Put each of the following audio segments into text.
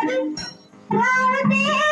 ready, ready.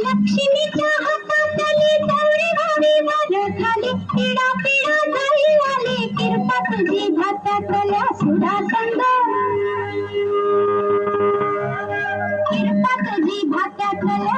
लक्ष्मीच्या हातातली दौडी भावी माझ्या खाली पिढा पिढा झाली आली कृपा तुझी भातातल्या सुधा संग कृपा तुझी भातातल्या